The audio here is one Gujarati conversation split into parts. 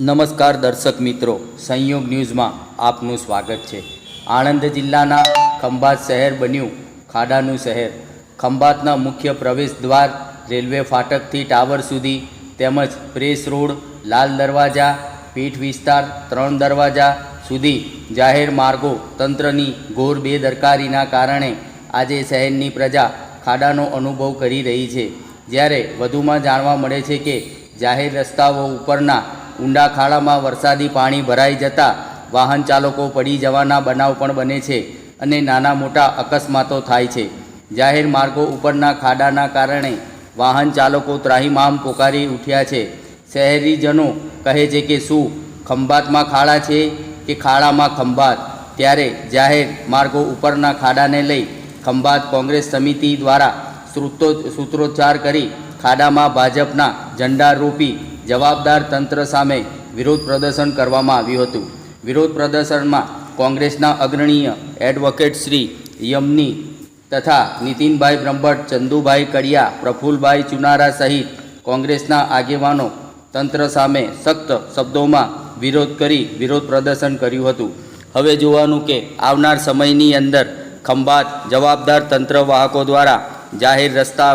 નમસ્કાર દર્શક મિત્રો, સંયોગ ન્યૂઝમાં આપનું સ્વાગત છે. આણંદ જિલ્લાના ખંભાત શહેર બન્યું ખાડાનું શહેર. ખંભાતના મુખ્ય પ્રવેશ દ્વાર રેલવે ફાટકથી ટાવર સુધી તેમજ પ્રેસ રોડ, લાલ દરવાજા, પીઠ વિસ્તાર, ત્રણ દરવાજા સુધી જાહેર માર્ગો તંત્રની ઘોર બેદરકારીના કારણે આજે શહેરની પ્રજા ખાડાનો અનુભવ કરી રહી છે. જ્યારે વધુમાં જાણવા મળે છે કે જાહેર રસ્તાઓ ઉપરના ઊંડા ખાડામાં વરસાદી પાણી ભરાઈ જતાં વાહન ચાલકો પડી જવાના બનાવ પણ બને છે અને નાના મોટા અકસ્માતો થાય છે. જાહેર માર્ગો ઉપરના ખાડાના કારણે વાહન ચાલકો ત્રાહીમામ પોકારી ઉઠ્યા છે. શહેરીજનો કહે છે કે શું, ખંભાતમાં ખાડા છે કે ખાડામાં ખંભાત? ત્યારે જાહેર માર્ગો ઉપરના ખાડાને લઈ ખંભાત કોંગ્રેસ સમિતિ દ્વારા સૂત્રો સૂત્રોચ્ચાર કરી ખાડામાં ભાજપના ઝંડા રોપી જવાબદાર તંત્ર સામે વિરોધ પ્રદર્શન કરવામાં આવ્યું હતું. વિરોધ પ્રદર્શનમાં કોંગ્રેસના અગ્રણીય એડવોકેટ શ્રી યમની તથા નીતિનભાઈ બ્રહ્મભટ્ટ, ચંદુભાઈ કડિયા, પ્રફુલભાઈ ચુનારા સહિત કોંગ્રેસના આગેવાનો તંત્ર સામે સખ્ત શબ્દોમાં વિરોધ કરી વિરોધ પ્રદર્શન કર્યું હતું. હવે જોવાનું કે આવનાર સમયની અંદર ખંભાત જવાબદાર તંત્ર વાહકો દ્વારા જાહેર રસ્તા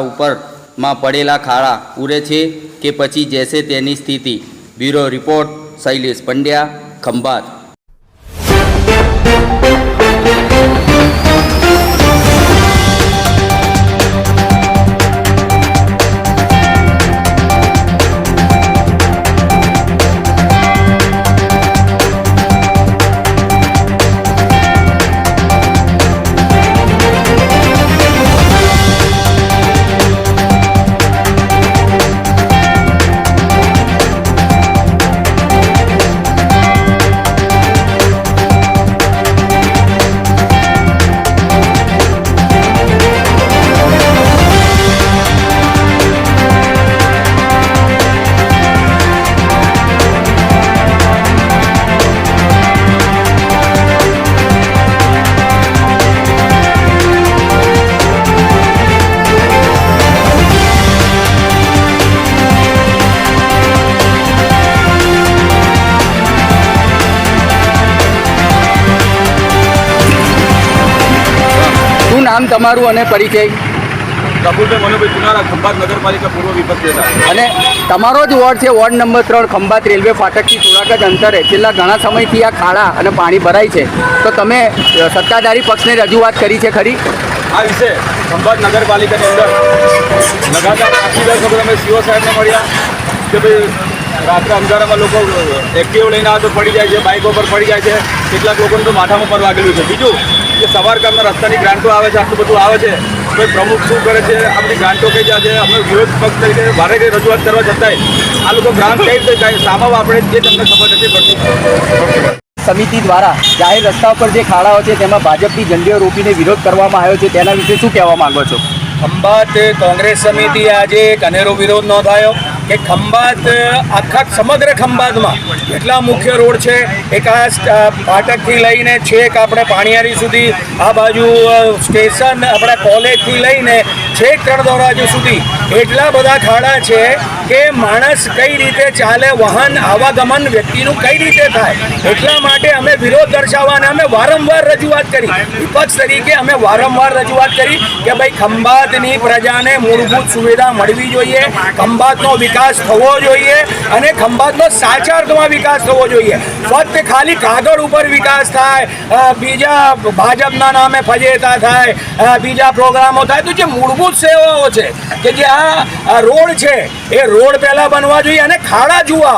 ઉપરમાં પડેલા ખાડા પૂરે છે કે પછી જેસે તેની સ્થિતિ. Bureau report, Shailesh Pandya, Khambhat. નામ તમારું અને પરિચય? પ્રફુલભાઈ મનોભાઈ ચુનારા ખંભાત નગરપાલિકા પૂર્વ વિપક્ષ અને તમારો જ વોર્ડ છે વોર્ડ નંબર ત્રણ ખંભાત રેલવે ફાટકથી થોડાક જ અંતરે. છેલ્લા ઘણા સમયથી આ ખાડા અને પાણી ભરાય છે. તો તમે સત્તાધારી પક્ષને રજૂઆત કરી છે ખરી? આ વિશે ખંભાત નગરપાલિકાની અંદર લગાતાર આખી વખત અમે સીઓ સાહેબને મળ્યા કે ભાઈ રાત્રે અંધારામાં લોકો એક્ટિવ લઈને આવે તો પડી જાય છે બાઇકો પર પડી જાય છે. કેટલાક લોકોને તો માથામાં પર વાગેલું છે. બીજું કે સવાર કામના રસ્તાની ગ્રાન્ટો આવે છે આટલું બધું આવે છે. કોઈ પ્રમુખ શું કરે છે આ બધી ગ્રાન્ટો કઈ જાય છે અમે વિરોધ પક્ષ તરીકે ભારે કઈ રજૂઆત કરવા છતાંય આ લોકો ગ્રાન્ટ કઈ રીતે જાય સામા આપણે જે તમને ખબર નથી પડતી. સમિતિ દ્વારા જાહેર રસ્તા પર જે ખાડાઓ છે તેમાં ભાજપની ઝંડીઓ રોપીને વિરોધ કરવામાં આવ્યો છે તેના વિશે શું કહેવા માંગો છો? ખંભાત કોંગ્રેસ સમિતિ આજે કનેરો વિરોધ નોંધાયો. કે ખંભાત, આખા સમગ્ર ખંભાતમાં એટલા મુખ્ય રોડ છે, એક આ ફાટકથી લઈને છેક આપણે પાણીયારી સુધી, આ બાજુ સ્ટેશન, આપણા કોલેજથી લઈને છેક ત્રણ દરવાજો સુધી, એટલા બધા ખાડા છે કે માણસ કઈ રીતે ચાલે, વાહન આવાગમન વ્યક્તિનું કઈ રીતે થાય, એટલા માટે અમે વિરોધ દર્શાવવા અને અમે વારંવાર રજૂઆત કરી. વિપક્ષ તરીકે અમે વારંવાર રજૂઆત કરી કે ભાઈ ખંભાતની પ્રજાને મૂળભૂત સુવિધા મળવી જોઈએ, ખંભાતનો વિકાસ થવો જોઈએ અને ખંભાતનો સાચા અર્થમાં વિકાસ થવો જોઈએ. ફક્ત ખાલી કાગળ ઉપર વિકાસ થાય બીજા ભાજપના નામે ફજેતા થાય બીજા પ્રોગ્રામો થાય, તો જે મૂળભૂત સેવાઓ છે, કે જે આ રોડ છે, એ રોડ પહેલાં બનવા જોઈએ અને ખાડા જુઓ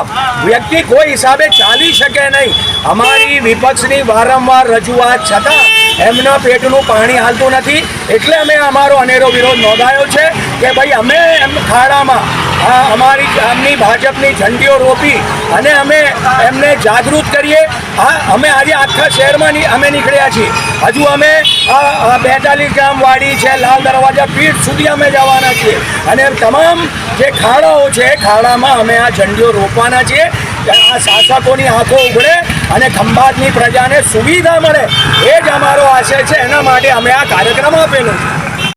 વ્યક્તિ કોઈ હિસાબે ચાલી શકે નહીં. અમારી વિપક્ષની વારંવાર રજૂઆત છતાં એમના પેટનું પાણી હાલતું નથી. એટલે અમે અમારો અનેરો વિરોધ નોંધાયો છે કે ભાઈ અમે એમ ખાડામાં અમારી ગામની ભાજપની ઝંડીઓ રોપી અને અમે એમને જાગૃત કરીએ. હા, અમે આજે આખા શહેરમાં અમે નીકળ્યા છીએ. હજુ અમે બેતાલીસ ગામ વાડી છે, લાલ દરવાજા પીઠ સુધી અમે જવાના છીએ. અને તમામ જે ખાડાઓ છે ખાડામાં અમે આ ઝંડીઓ રોપવાના છીએ. આ શાસકોની આંખો ઉઘડે અને ખંભાતની પ્રજાને સુવિધા મળે. એ જ અમારો આશય છે. એના માટે અમે આ કાર્યક્રમ આપેલો છે.